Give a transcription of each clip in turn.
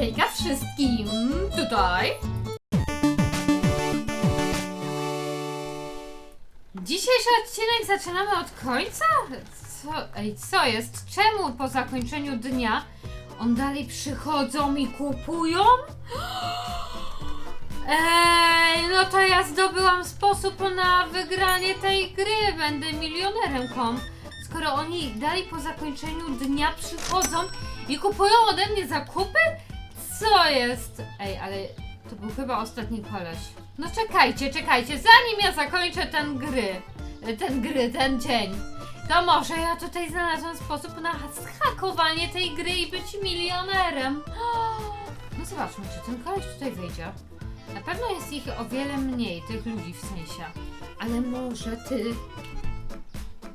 Hejka wszystkim! Tutaj! Dzisiejszy odcinek zaczynamy od końca? Co? Ej, co jest? Czemu po zakończeniu dnia on dalej przychodzą i kupują? Ej, no to ja zdobyłam sposób na wygranie tej gry. Będę milionerem kom. Skoro oni dalej po zakończeniu dnia przychodzą i kupują ode mnie zakupy? Co jest? Ej, ale to był chyba ostatni koleś. No czekajcie, czekajcie, zanim ja zakończę ten gry, ten gry, ten dzień, to może ja tutaj znalazłam sposób na zhakowanie tej gry i być milionerem. No zobaczmy, czy ten koleś tutaj wyjdzie. Na pewno jest ich o wiele mniej, tych ludzi w sensie. Ale może ty...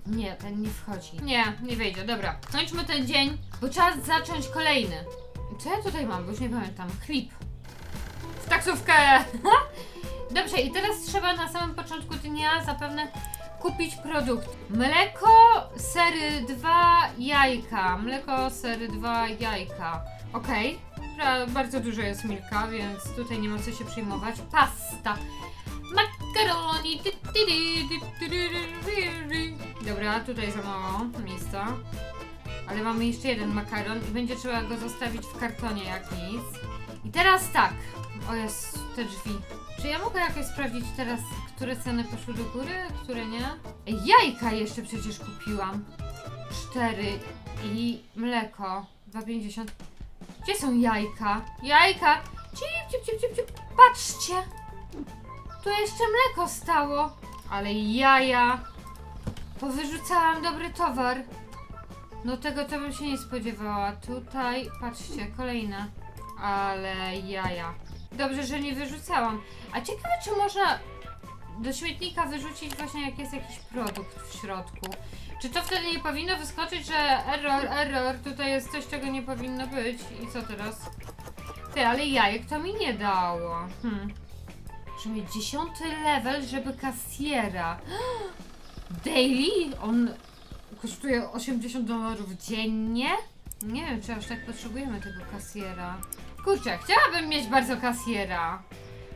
Nie, ten nie wchodzi. Nie, nie wejdzie, dobra. Kończmy ten dzień, bo czas zacząć kolejny. Co ja tutaj mam? Bo już nie pamiętam. Klip. W taksówkę! Dobrze, i teraz trzeba na samym początku dnia zapewne kupić produkt. Mleko, sery 2, jajka. Mleko, sery 2, jajka. Okej. Pra- Bardzo dużo jest milka, więc tutaj nie ma co się przejmować. Pasta. Makaroni. Dobra, tutaj za mało miejsca. Ale mamy jeszcze jeden makaron i będzie trzeba go zostawić w kartonie jak nic. I teraz tak. O jest te drzwi. Czy ja mogę jakoś sprawdzić teraz, które ceny poszły do góry, które nie? Jajka jeszcze przecież kupiłam. Cztery i mleko. 2,50. Gdzie są jajka? Jajka! Cip, cip, cip, cip, cip. Patrzcie! Tu jeszcze mleko stało. Ale jaja. Powyrzucałam dobry towar. No tego to bym się nie spodziewała. Tutaj, patrzcie, kolejne. Ale jaja. Dobrze, że nie wyrzucałam. A ciekawe, czy można do śmietnika wyrzucić właśnie jak jest jakiś produkt w środku. Czy to wtedy nie powinno wyskoczyć, że error, error, tutaj jest coś, czego nie powinno być. I co teraz? Ty, ale jajek to mi nie dało. Hmm. Muszę mieć dziesiąty level, żeby kasjera. Daily? On kosztuje 80 dolarów dziennie? Nie wiem, czy aż tak potrzebujemy tego kasjera. Kurczę, chciałabym mieć bardzo kasjera.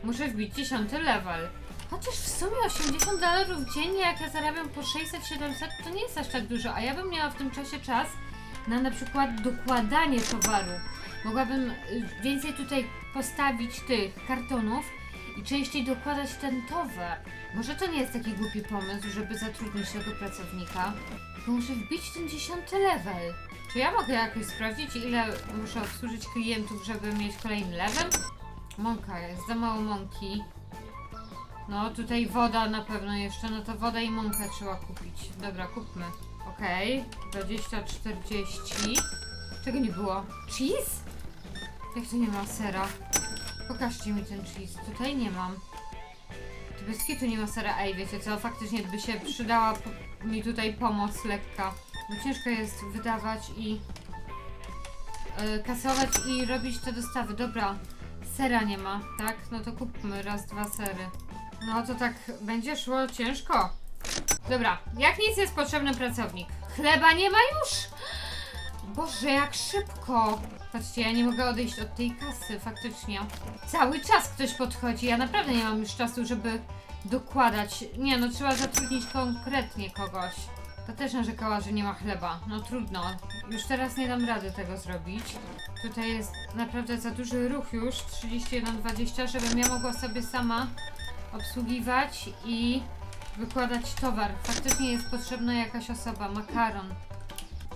Muszę wbić 10 level. Chociaż w sumie 80 dolarów dziennie, jak ja zarabiam po 600-700, to nie jest aż tak dużo, a ja bym miała w tym czasie czas na na przykład dokładanie towaru. Mogłabym y, więcej tutaj postawić tych kartonów i częściej dokładać ten towar. Może to nie jest taki głupi pomysł, żeby zatrudnić tego pracownika. Tylko muszę wbić ten 10 level. Czy ja mogę jakoś sprawdzić, ile muszę obsłużyć klientów, żeby mieć kolejny level? Mąka jest, za mało mąki. No, tutaj woda na pewno jeszcze, no to wodę i mąkę trzeba kupić. Dobra, kupmy. Okej, 20, 40. Czego nie było? Cheese? Jak tu nie ma sera? Pokażcie mi ten cheese. Tutaj nie mam. Tu bez kitu nie ma sera. Ej, wiecie co? Faktycznie by się przydała mi tutaj pomoc lekka. Bo ciężko jest wydawać i yy, kasować i robić te dostawy. Dobra, sera nie ma, tak? No to kupmy raz, dwa sery. No to tak będzie szło ciężko. Dobra, jak nic jest potrzebny pracownik. Chleba nie ma już! Boże, jak szybko! Patrzcie, ja nie mogę odejść od tej kasy, faktycznie. Cały czas ktoś podchodzi, ja naprawdę nie mam już czasu, żeby dokładać. Nie, no trzeba zatrudnić konkretnie kogoś. To też narzekała, że nie ma chleba. No trudno. Już teraz nie dam rady tego zrobić. Tutaj jest naprawdę za duży ruch już. 31,20, żebym ja mogła sobie sama obsługiwać i wykładać towar. Faktycznie jest potrzebna jakaś osoba. Makaron.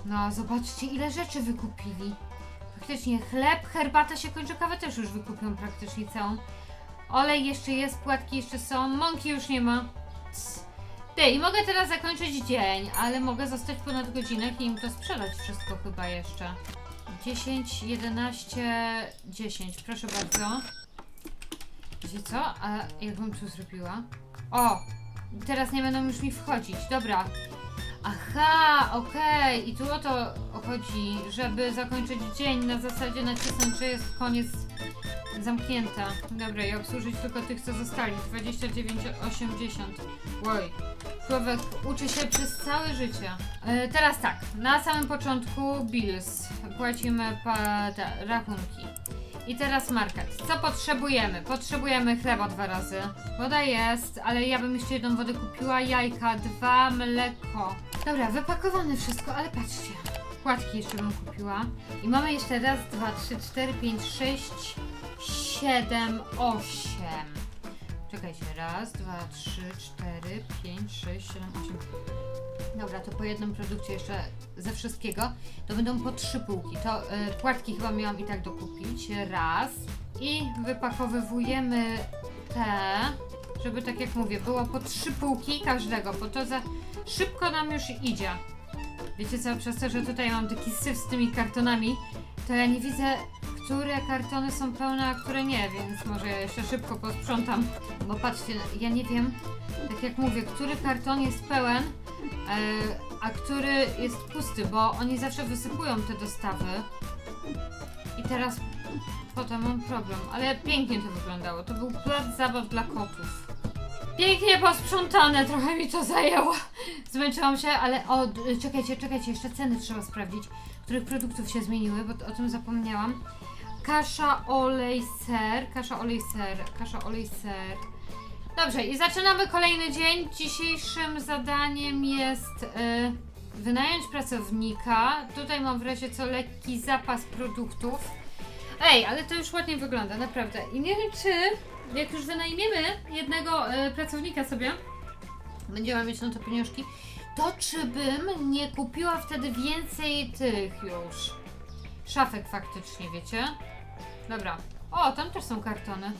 No, zobaczcie ile rzeczy wykupili. Faktycznie chleb, herbata się kończy, kawę też już wykupią praktycznie całą. Olej jeszcze jest, płatki jeszcze są, mąki już nie ma. Ty, i mogę teraz zakończyć dzień, ale mogę zostać ponad godzinę i im to sprzedać wszystko chyba jeszcze. 10, 11, 10, proszę bardzo. Wiecie co? A jakbym tu zrobiła? O! Teraz nie będą już mi wchodzić, dobra. Aha, okej. I tu o to chodzi, żeby zakończyć dzień na zasadzie nacisnąć, że jest koniec zamknięta. Dobra, i obsłużyć tylko tych, co zostali. 29,80. Oj. Człowiek uczy się przez całe życie. E, teraz tak, na samym początku bills. Płacimy pa, te, rachunki. I teraz market. Co potrzebujemy? Potrzebujemy chleba dwa razy. Woda jest, ale ja bym jeszcze jedną wodę kupiła. Jajka, dwa, mleko. Dobra, wypakowane wszystko, ale patrzcie. Płatki jeszcze bym kupiła. I mamy jeszcze raz, dwa, trzy, cztery, pięć, sześć, siedem, osiem. Czekajcie, raz, dwa, trzy, cztery, pięć, sześć, siedem, osiem. Dobra, to po jednym produkcie jeszcze ze wszystkiego. To będą po trzy półki. To y, płatki chyba miałam i tak dokupić. Raz. I wypakowywujemy te, żeby tak jak mówię, było po trzy półki każdego, bo to za szybko nam już idzie. Wiecie co, przez to, że tutaj mam taki syf z tymi kartonami, to ja nie widzę, które kartony są pełne, a które nie, więc może ja jeszcze szybko posprzątam. Bo patrzcie, ja nie wiem, tak jak mówię, który karton jest pełen, e, a który jest pusty, bo oni zawsze wysypują te dostawy. I teraz potem mam problem, ale pięknie to wyglądało. To był plac zabaw dla kotów. Pięknie posprzątane, trochę mi to zajęło. Zmęczyłam się, ale o, czekajcie, czekajcie, jeszcze ceny trzeba sprawdzić, których produktów się zmieniły, bo o tym zapomniałam. Kasza, olej, ser, kasza, olej, ser, kasza, olej, ser. Dobrze, i zaczynamy kolejny dzień. Dzisiejszym zadaniem jest y, wynająć pracownika. Tutaj mam w razie co lekki zapas produktów. Ej, ale to już ładnie wygląda, naprawdę. I nie wiem, czy jak już wynajmiemy jednego y, pracownika sobie, będziemy mieć na to pieniążki, to czy bym nie kupiła wtedy więcej tych już szafek faktycznie, wiecie? Dobra. O, tam też są kartony.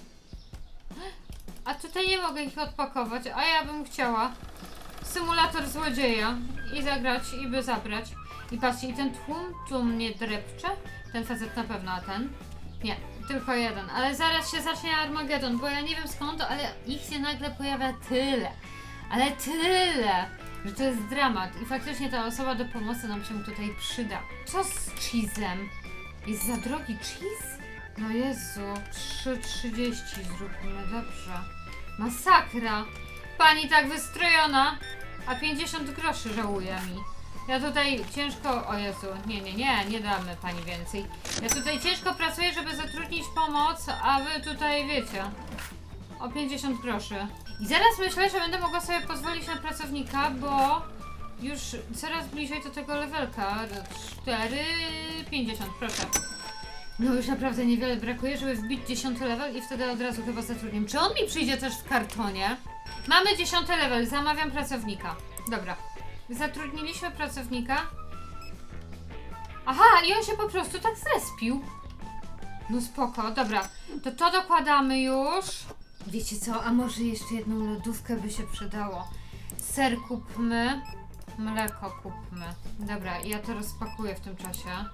A tutaj nie mogę ich odpakować, a ja bym chciała. Symulator złodzieja. I zagrać, i by zabrać. I patrzcie, i ten tłum tu mnie drepcze. Ten facet na pewno, a ten? Nie, tylko jeden. Ale zaraz się zacznie Armagedon, bo ja nie wiem skąd, ale ich się nagle pojawia tyle. Ale tyle, że to jest dramat. I faktycznie ta osoba do pomocy nam się tutaj przyda. Co z cheese'em? Jest za drogi cheese? No Jezu, 3,30 zróbmy, dobrze. Masakra! Pani tak wystrojona, a 50 groszy żałuje mi. Ja tutaj ciężko. O Jezu, nie, nie, nie, nie damy pani więcej. Ja tutaj ciężko pracuję, żeby zatrudnić pomoc, a wy tutaj wiecie. O 50 groszy. I zaraz myślę, że będę mogła sobie pozwolić na pracownika, bo już coraz bliżej do tego levelka. 4,50, proszę. No już naprawdę niewiele brakuje, żeby wbić 10 level i wtedy od razu chyba zatrudnię. Czy on mi przyjdzie też w kartonie? Mamy 10 level, zamawiam pracownika. Dobra. Zatrudniliśmy pracownika. Aha, i on się po prostu tak zrespił. No spoko, dobra. To to dokładamy już. Wiecie co, a może jeszcze jedną lodówkę by się przydało. Ser kupmy, mleko kupmy. Dobra, ja to rozpakuję w tym czasie.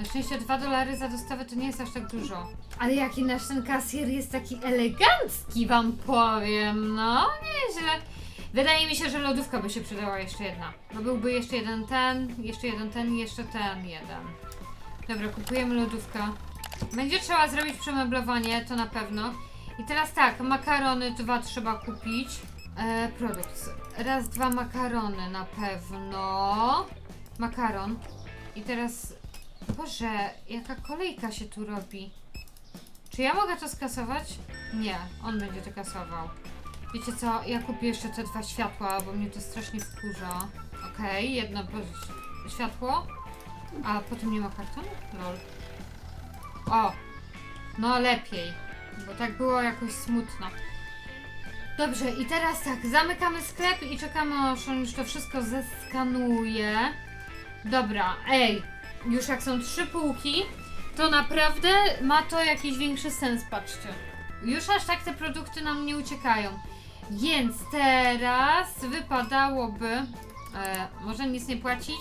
Na szczęście 2 dolary za dostawę to nie jest aż tak dużo. Ale jaki nasz ten kasjer jest taki elegancki, wam powiem. No, nieźle. Wydaje mi się, że lodówka by się przydała jeszcze jedna. No byłby jeszcze jeden ten, jeszcze jeden ten i jeszcze ten jeden. Dobra, kupujemy lodówkę. Będzie trzeba zrobić przemeblowanie, to na pewno. I teraz tak, makarony dwa trzeba kupić. E, produkt. Raz, dwa makarony na pewno. Makaron. I teraz Boże, jaka kolejka się tu robi. Czy ja mogę to skasować? Nie, on będzie to kasował. Wiecie co, ja kupię jeszcze te dwa światła, bo mnie to strasznie wkurza. Okej, jedno bo- światło. A potem nie ma kartonu? Lol. O! No lepiej, bo tak było jakoś smutno. Dobrze, i teraz tak, zamykamy sklep i czekamy aż on już to wszystko zeskanuje. Dobra, ej, już jak są trzy półki, to naprawdę ma to jakiś większy sens, patrzcie. Już aż tak te produkty nam nie uciekają. Więc teraz wypadałoby e, może nic nie płacić,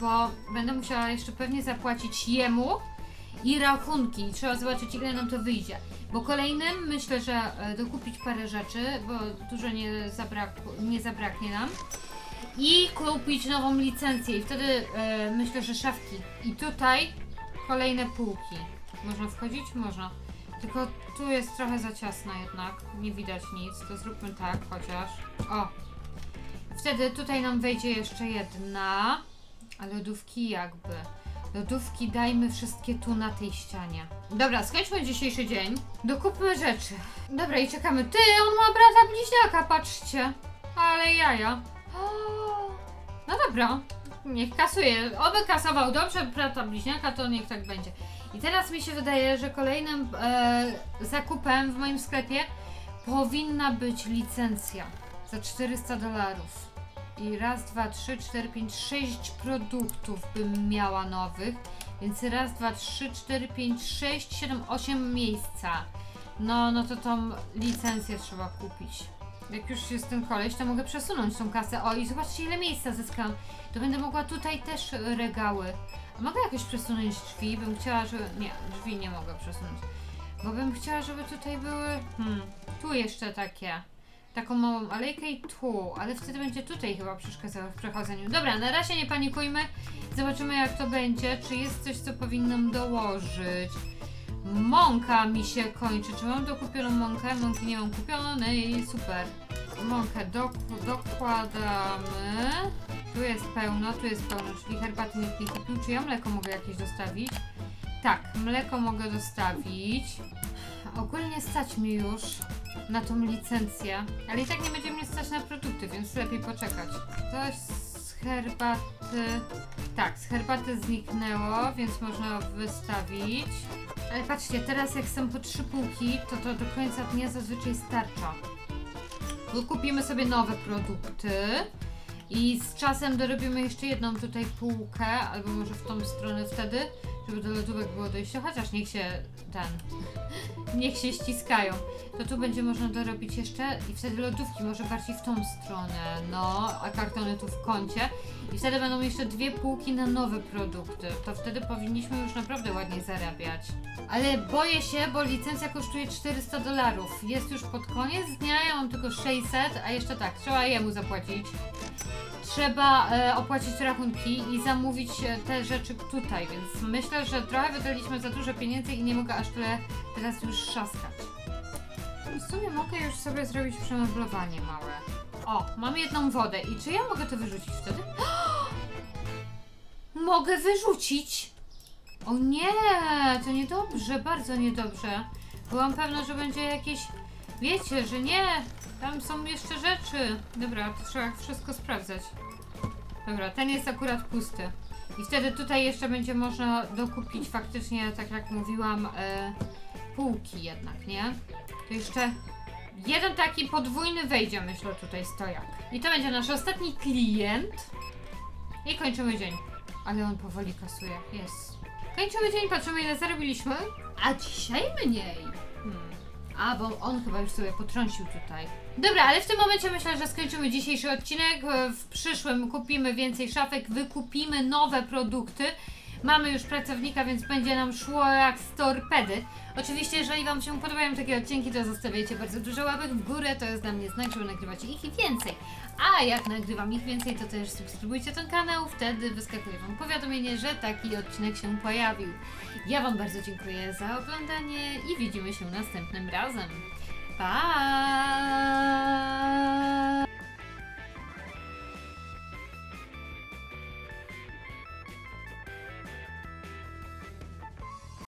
bo będę musiała jeszcze pewnie zapłacić jemu i rachunki. Trzeba zobaczyć ile nam to wyjdzie. Bo kolejnym myślę, że e, dokupić parę rzeczy, bo dużo nie, zabrak, nie zabraknie nam i kupić nową licencję i wtedy e, myślę, że szafki. I tutaj kolejne półki. Można wchodzić? Można. Tylko tu jest trochę za ciasno jednak. Nie widać nic. To zróbmy tak chociaż. O! Wtedy tutaj nam wejdzie jeszcze jedna. A lodówki jakby. Lodówki dajmy wszystkie tu na tej ścianie. Dobra, skończmy dzisiejszy dzień. Dokupmy rzeczy. Dobra, i czekamy. Ty, on ma brata bliźniaka, patrzcie. Ale jaja. No dobra, niech kasuje. Oby kasował dobrze brata bliźniaka, to niech tak będzie. I teraz mi się wydaje, że kolejnym e, zakupem w moim sklepie powinna być licencja za 400 dolarów. I raz, dwa, trzy, cztery, pięć, sześć produktów bym miała nowych. Więc raz, dwa, trzy, cztery, pięć, sześć, siedem, osiem miejsca. No, no to tą licencję trzeba kupić. Jak już jest ten koleś, to mogę przesunąć tą kasę. O, i zobaczcie ile miejsca zyskam. To będę mogła tutaj też e, regały. A mogę jakoś przesunąć drzwi? Bym chciała, żeby... Nie, drzwi nie mogę przesunąć. Bo bym chciała, żeby tutaj były... Hmm, tu jeszcze takie. Taką małą alejkę i tu, ale wtedy będzie tutaj chyba przeszkadzało w przechodzeniu. Dobra, na razie nie panikujmy. Zobaczymy jak to będzie. Czy jest coś, co powinnam dołożyć. Mąka mi się kończy. Czy mam dokupioną mąkę? Mąki nie mam kupionej. Super. Mąkę do, dokładamy. Tu jest pełno, tu jest pełno, czyli herbaty nikt nie kupił. Czy ja mleko mogę jakieś dostawić? Tak, mleko mogę dostawić. Ogólnie stać mi już na tą licencję, ale i tak nie będzie mnie stać na produkty, więc lepiej poczekać. Coś herbaty... Tak, z herbaty zniknęło, więc można wystawić. Ale patrzcie, teraz jak są po trzy półki, to to do końca dnia zazwyczaj starcza. Bo kupimy sobie nowe produkty i z czasem dorobimy jeszcze jedną tutaj półkę, albo może w tą stronę wtedy, żeby do lodówek było dojście, chociaż niech się ten, niech się ściskają. To tu będzie można dorobić jeszcze i wtedy lodówki może bardziej w tą stronę, no, a kartony tu w kącie. I wtedy będą jeszcze dwie półki na nowe produkty. To wtedy powinniśmy już naprawdę ładniej zarabiać. Ale boję się, bo licencja kosztuje 400 dolarów. Jest już pod koniec dnia, ja mam tylko 600, a jeszcze tak, trzeba jemu zapłacić. Trzeba e, opłacić rachunki i zamówić e, te rzeczy tutaj, więc myślę, że trochę wydaliśmy za dużo pieniędzy i nie mogę aż tyle teraz już szaskać. W sumie mogę już sobie zrobić przemeblowanie małe. O, mam jedną wodę i czy ja mogę to wyrzucić wtedy? Mogę wyrzucić! O nie, to niedobrze, bardzo niedobrze. Byłam pewna, że będzie jakieś... Wiecie, że nie, tam są jeszcze rzeczy. Dobra, to trzeba wszystko sprawdzać. Dobra, ten jest akurat pusty. I wtedy tutaj jeszcze będzie można dokupić faktycznie, tak jak mówiłam, e, półki jednak, nie? To jeszcze jeden taki podwójny wejdzie, myślę, tutaj stojak. I to będzie nasz ostatni klient. I kończymy dzień. Ale on powoli kasuje. Jest. Kończymy dzień, patrzymy ile zarobiliśmy. A dzisiaj mniej. Hmm. A, bo on chyba już sobie potrącił tutaj. Dobra, ale w tym momencie myślę, że skończymy dzisiejszy odcinek. W przyszłym kupimy więcej szafek, wykupimy nowe produkty. Mamy już pracownika, więc będzie nam szło jak z torpedy. Oczywiście, jeżeli Wam się podobają takie odcinki, to zostawiajcie bardzo dużo łapek w górę. To jest dla mnie znak, żeby nagrywać ich więcej. A jak nagrywam ich więcej, to też subskrybujcie ten kanał. Wtedy wyskakuje Wam powiadomienie, że taki odcinek się pojawił. Ja Wam bardzo dziękuję za oglądanie i widzimy się następnym razem. Pa!